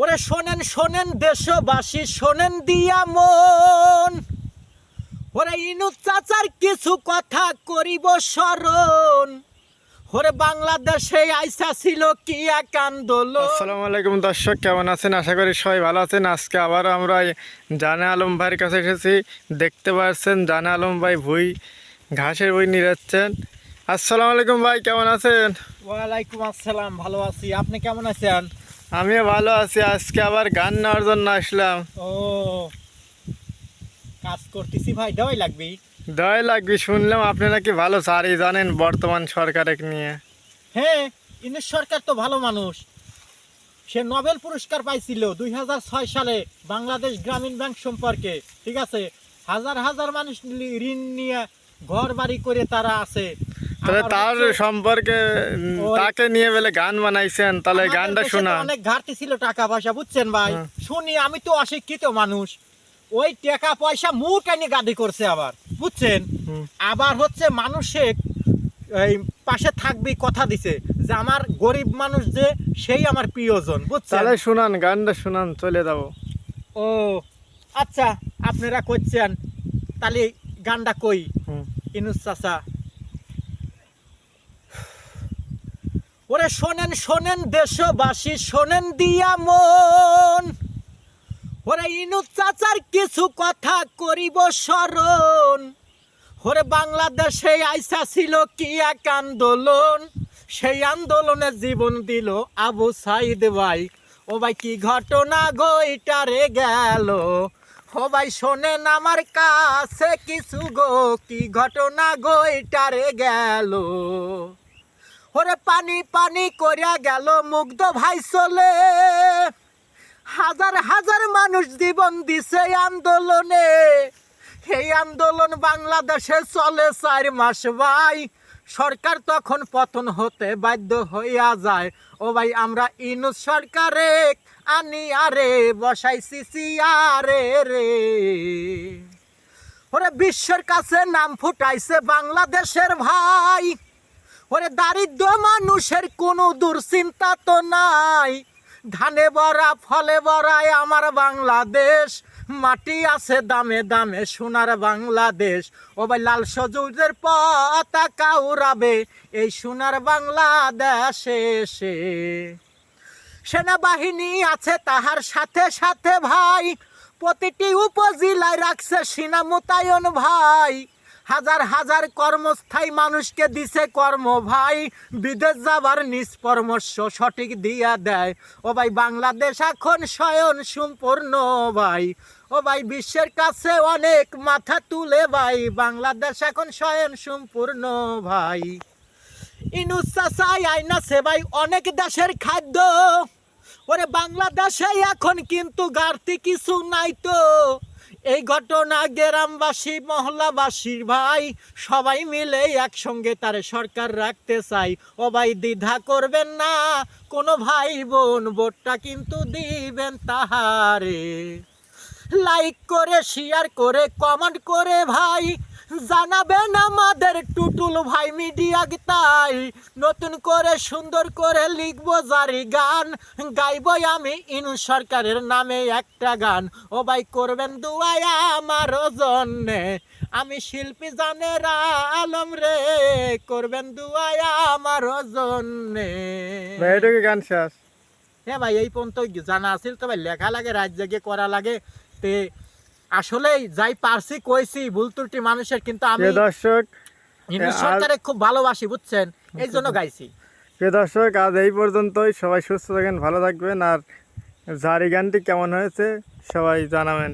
ওরে শোনেন শোনেন দেশবাসী শোনেন দিয়া মন। ওরে ইনু চাচার কিছু কথা করিব স্মরণ। ওরে বাংলাদেশে আইসা ছিল কি এক আন্দোলন। আসসালামু আলাইকুম দর্শক কেমন আছেন? আশা করি সবাই ভালো আছেন। আজকে আবার আমরা জানে আলম ভাইয়ের কাছে এসেছি। দেখতে পাচ্ছেন জানে আলম ভাই ভুই ঘাসের বই নিয়ে যাচ্ছেন। আসসালামু আলাইকুম ভাই কেমন আছেন? ওয়ালাইকুম আসসালাম ভালো আছি। আপনি কেমন আছেন? আমিও ভালো আছি আজকে আবার গান নেওয়ার জন্য আসলাম। ও কাজ করতেছি ভাই দয় লাগবে। দয় লাগবে শুনলাম আপনি নাকি ভালো সারি জানেন বর্তমান সরকারের নিয়ে। হ্যাঁ ইংলিশ সরকার তো ভালো মানুষ। সে নোবেল পুরস্কার পাইছিল দুই হাজার ছয় সালে বাংলাদেশ গ্রামীণ ব্যাংক সম্পর্কে ঠিক আছে? হাজার হাজার মানুষ ঋণ নিয়ে ঘর বাড়ি করে তারা আছে। তাহলে তার সম্পর্কে তাকে নিয়ে বলে গান বানাইছেন তাহলে গানটা শোনা অনেক ঘাটতি ছিল টাকা পয়সা বুঝছেন ভাই? শুনি আমি তো অশিক্ষিত মানুষ। ওই টাকা পয়সা মুখ এনে গাদি করছে আবার বুঝছেন? আবার হচ্ছে মানুষের এই পাশে থাকবি কথা দিছে যে আমার গরিব মানুষ যে সেই আমার প্রিয়জন বুঝছেন? তাহলে শুনান গানটা শুনান চলে যাব। ও আচ্ছা আপনারা করছেন তাহলে গানটা কই। ইনুস চাচা ওরে শোনেন শোনেন দেশবাসী, শোনেন দিয়া মন। ওরে ইনুস চাচার কিছু কথা করিব স্মরণ। ওরে বাংলাদেশে আইসা ছিল কি এক আন্দোলন। সেই আন্দোলনে জীবন দিল আবু সাইদ ভাই। ও ভাই, কি ঘটনা গইটারে গেল? ও ভাই, শোনেন আমার কাছে কিছু গো, কি ঘটনা গইটারে গেল? ওরে পানি পানি করিয়া গেল মুগ্ধ ভাই চলে। হাজার হাজার মানুষ জীবন দিছে আন্দোলনে। এই আন্দোলন বাংলাদেশে চলে চার মাস ভাই। সরকার তখন পতন হতে বাধ্য হইয়া যায়। ও ভাই, আমরা ইনুস সরকারে আনি আরে, বসাইছি সিয়ারে রে। ওরে বিশ্বের কাছে নাম ফুটাইছে বাংলাদেশের ভাই। ওরে দারিদ্র মানুষের কোনো দুশ্চিন্তা তো নাই। ধানে ভরা, ফলে ভরায় আমার বাংলাদেশ। মাটি আছে দামে দামে, সোনার বাংলাদেশ। ও ভাই লাল সজুরের পতাকা উড়াবে, এই সোনার বাংলাদেশে সে সেনাবাহিনী আছে তাহার সাথে সাথে ভাই। প্রতিটি উপজেলায় রাখছে সেনা মোতায়ন ভাই। হাজার হাজার কর্মস্থায়ী মানুষকে দিছে কর্ম ভাই। বিদেশ যাবার নিজ সঠিক দিয়া দেয়। ও ভাই, বাংলাদেশ এখন স্বয়ন সম্পূর্ণ ভাই। ও ভাই, বিশ্বের কাছে অনেক মাথা তুলে ভাই। বাংলাদেশ এখন স্বয়ন সম্পূর্ণ ভাই। ইনুস চাচাই আইনা সেবাই অনেক দেশের খাদ্য। ওরে, বাংলাদেশে এখন কিন্তু গার্তি কিছু নাই তো। এই ঘটনা গ্রামবাসী, মহল্লাবাসীর ভাই, সবাই মিলে একসঙ্গে তারে সরকার রাখতে চাই। ও দ্বিধা করবেন না, কোনো ভাই বোন ভোটটা কিন্তু দিবেন তাহারে। লাইক করে শেয়ার করে কমেন্ট করে ভাই, জানাবেন আমাদের ভাই মিডিয়া তাই নতুন করে সুন্দর করে লিখব জারি গান। গাইবই আমি ইনু সরকারের নামে একটা গান। ও ভাই করবেন দুয়াই আমার জন্যে। আমি শিল্পী জানের আলম রে করবেন দুয়াই আমার জন্যে। ভাই গান শেষ? হ্যাঁ ভাই এই পর্যন্ত জানা আছিল তবে লেখা লাগে রাত জেগে করা লাগে। তে আসলেই যাই পারছি কইছি ভুল ত্রুটি মানুষের কিন্তু আমি দর্শক হিন্দু সরকারে খুব ভালোবাসি বুঝছেন? এই জন্য গাইছি। প্রিয় দর্শক আজ এই পর্যন্তই। সবাই সুস্থ থাকেন ভালো থাকবেন আর জারি গানটি কেমন হয়েছে সবাই জানাবেন।